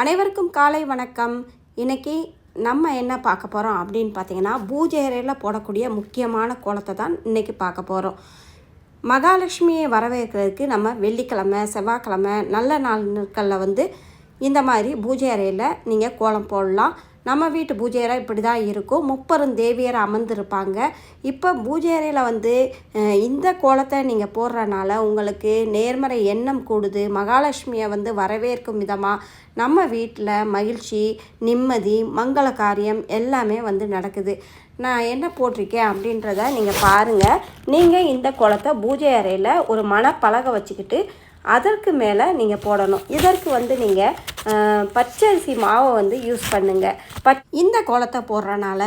அனைவருக்கும் காலை வணக்கம். இன்றைக்கி நம்ம என்ன பார்க்க போகிறோம் அப்படின்னு பார்த்தீங்கன்னா பூஜை அறையில் போடக்கூடிய முக்கியமான கோலத்தை தான் இன்றைக்கி பார்க்க போகிறோம் மகாலட்சுமியை வரவேற்கிறதுக்கு நம்ம வெள்ளிக்கிழமை செவ்வாய்க்கிழமை நல்ல நாட்களில் வந்து இந்த மாதிரி பூஜை அறையில் நீங்கள் கோலம் போடலாம். நம்ம வீட்டு பூஜை அறை இப்படி தான் இருக்கும். முப்பெரும் தேவியர் அமர்ந்திருப்பாங்க. இப்போ பூஜை அறையில் வந்து இந்த கோலத்தை நீங்கள் போடுறனால உங்களுக்கு நேர்மறை எண்ணம் கூடுது. மகாலட்சுமியை வந்து வரவேற்கும் விதமாக நம்ம வீட்டில் மகிழ்ச்சி நிம்மதி மங்கள காரியம் எல்லாமே வந்து நடக்குது. நான் என்ன போட்டிருக்கேன் அப்படின்றத நீங்கள் பாருங்கள் நீங்கள் இந்த குளத்தை பூஜை அறையில் ஒரு மணப்பலகை வச்சுக்கிட்டு அதற்கு மேலே நீங்கள் போடணும். இதற்கு வந்து நீங்கள் பச்சரிசி மாவை வந்து யூஸ் பண்ணுங்கள் பட் இந்த கோலத்தை போடுறனால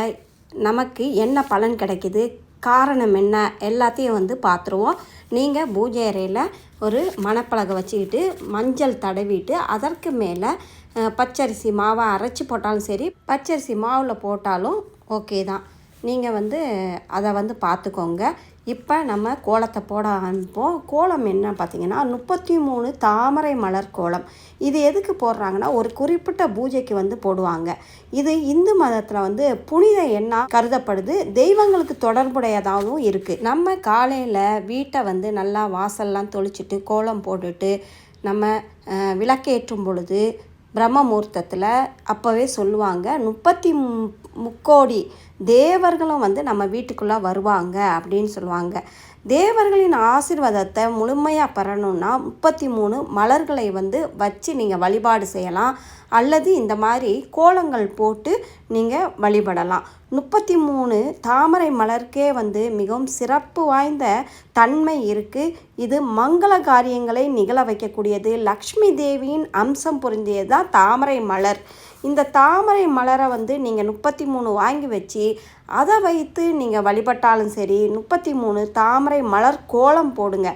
நமக்கு என்ன பலன் கிடைக்குது? காரணம் என்ன? எல்லாத்தையும் வந்து பார்த்துருவோம் நீங்கள் பூஜை அறையில் ஒரு மணப்பலகை வச்சுக்கிட்டு மஞ்சள் தடவிட்டு அதற்கு மேலே பச்சரிசி மாவை அரைச்சி போட்டாலும் சரி பச்சரிசி மாவில் போட்டாலும் ஓகே தான். நீங்கள் வந்து அதை வந்து பார்த்துக்கோங்க இப்போ நம்ம கோலத்தை போட ஆரம்பிப்போம். கோலம் என்ன பார்த்தீங்கன்னா முப்பத்தி மூணு தாமரை மலர் கோலம். இது எதுக்கு போடுறாங்கன்னா ஒரு குறிப்பிட்ட பூஜைக்கு வந்து போடுவாங்க. இது இந்து மதத்தில் வந்து புனித எண்ணாக கருதப்படுது. தெய்வங்களுக்கு தொடர்புடையதாகவும் இருக்குது நம்ம காலையில் வீட்டை வந்து நல்லா வாசல்லாம் தொளிச்சிட்டு கோலம் போட்டுட்டு நம்ம விளக்கேற்றும் பொழுது பிரம்ம முகூர்த்தத்தில் அப்போவே சொல்லுவாங்க முப்பத்தி மு- முக்கோடி தேவர்களும் வந்து நம்ம வீட்டுக்குள்ளே வருவாங்க அப்படின்னு சொல்லுவாங்க. தேவர்களின் ஆசீர்வாதத்தை முழுமையாக பெறணும்னா முப்பத்தி மூணு மலர்களை வந்து வச்சு நீங்கள் வழிபாடு செய்யலாம். அல்லது இந்த மாதிரி கோலங்கள் போட்டு நீங்கள் வழிபடலாம். முப்பத்தி மூணு தாமரை மலர்க்கே வந்து மிகவும் சிறப்பு வாய்ந்த தன்மை இருக்குது இது மங்கள காரியங்களை நிகழ வைக்கக்கூடியது. லக்ஷ்மி தேவியின் அம்சம் பொருந்தியது தான் தாமரை மலர். இந்த தாமரை மலரை வந்து நீங்கள் முப்பத்தி மூணு வாங்கி வச்சு அதை வைத்து நீங்கள் வழிபட்டாலும் சரி முப்பத்தி மூணு தாமரை மலர் கோலம் போடுங்க.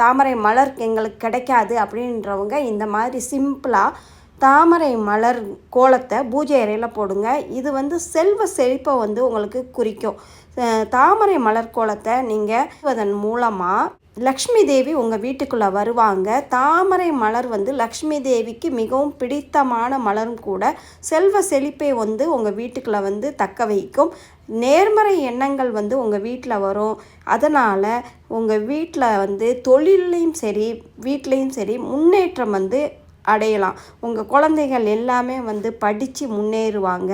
தாமரை மலர் எங்களுக்கு கிடைக்காது அப்படின்றவங்க இந்த மாதிரி சிம்பிளாக தாமரை மலர் கோலத்தை பூஜை அறையில் போடுங்க. இது வந்து செல்வ செழிப்பை வந்து உங்களுக்கு குறிக்கும். தாமரை மலர் கோலத்தை நீங்கள் அதன் மூலமாக லக்ஷ்மி தேவி உங்கள் வீட்டுக்குள்ளே வருவாங்க. தாமரை மலர் வந்து லக்ஷ்மி தேவிக்கு மிகவும் பிடித்தமான மலரும் கூட செல்வ செழிப்பை வந்து உங்கள் வீட்டுக்குள்ளே வந்து தக்க வைக்கும். நேர்மறை எண்ணங்கள் வந்து உங்கள் வீட்டில் வரும். அதனால் உங்கள் வீட்டில் வந்து தொழிலையும் சரி வீட்லேயும் சரி முன்னேற்றம் வந்து அடையலாம். உங்கள் குழந்தைகள் எல்லாமே வந்து படித்து முன்னேறுவாங்க.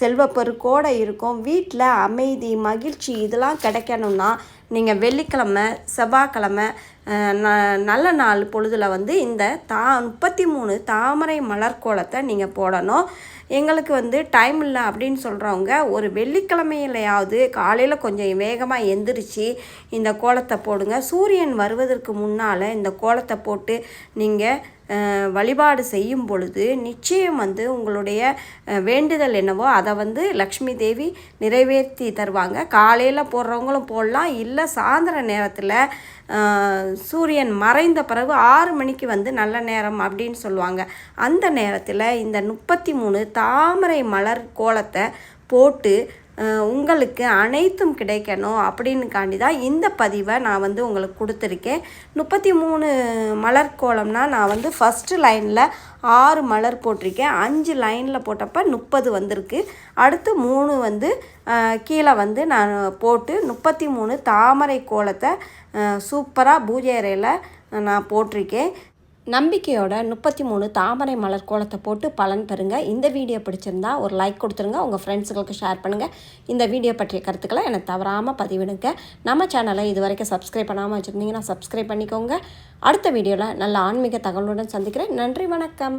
செல்வப்பெருக்கோடு இருக்கும். வீட்டில் அமைதி மகிழ்ச்சி இதெல்லாம் கிடைக்கணும்னா நீங்கள் வெள்ளிக்கிழமை செவ்வாய்க்கிழமை ந நல்ல நாள் பொழுதில் வந்து இந்த தா முப்பத்தி மூணு தாமரை மலர் கோலத்தை நீங்கள் போடணும். எங்களுக்கு வந்து டைம் இல்லை அப்படின்னு சொல்கிறவங்க ஒரு வெள்ளிக்கிழமையிலையாவது காலையில் கொஞ்சம் வேகமாக எந்திரிச்சு இந்த கோலத்தை போடுங்க. சூரியன் வருவதற்கு முன்னால் இந்த கோலத்தை போட்டு நீங்கள் வழிபாடு செய்யும் பொழுது நிச்சயம் வந்து உங்களுடைய வேண்டுதல் என்னவோ அதை வந்து லக்ஷ்மி தேவி நிறைவேற்றி தருவாங்க. காலையில் போடுறவங்களும் போடலாம். இல்லை சாயந்தர நேரத்தில் சூரியன் மறைந்த பிறகு ஆறு மணிக்கு வந்து நல்ல நேரம் அப்படின்னு சொல்லுவாங்க. அந்த நேரத்தில் இந்த முப்பத்தி மூணு தாமரை மலர் கோலத்தை போட்டு உங்களுக்கு அனைத்தும் கிடைக்கணும் அப்படின்னுக்காண்டி தான் இந்த பதிவை நான் வந்து உங்களுக்கு கொடுத்துருக்கேன். முப்பத்தி மூணு மலர் கோலம்னா நான் வந்து ஃபஸ்ட்டு லைனில் ஆறு மலர் போட்டிருக்கேன். அஞ்சு லைனில் போட்டப்போ முப்பது வந்திருக்கு. அடுத்து மூணு வந்து கீழே வந்து நான் போட்டு முப்பத்தி மூணு தாமரை கோலத்தை சூப்பராக பூஜை அறையில் நான் போட்டிருக்கேன். நம்பிக்கையோட முப்பத்தி மூணு தாமரை மலர் கோலத்தை போட்டு பலன் பெறுங்க. இந்த வீடியோ பிடிச்சிருந்தா ஒரு லைக் கொடுத்துருங்க. உங்கள் ஃப்ரெண்ட்ஸுகளுக்கு ஷேர் பண்ணுங்கள் இந்த வீடியோ பற்றிய கருத்துக்களை எனக்கு தவறாமல் பதிவிடுங்க. நம்ம சேனலை இது வரைக்கும் சப்ஸ்கிரைப் பண்ணாமல் வச்சுருந்தீங்கன்னா சப்ஸ்கிரைப் பண்ணிக்கோங்க. அடுத்த வீடியோவில் நல்ல ஆன்மீக தகவலுடன் சந்திக்கிறேன். நன்றி வணக்கம்.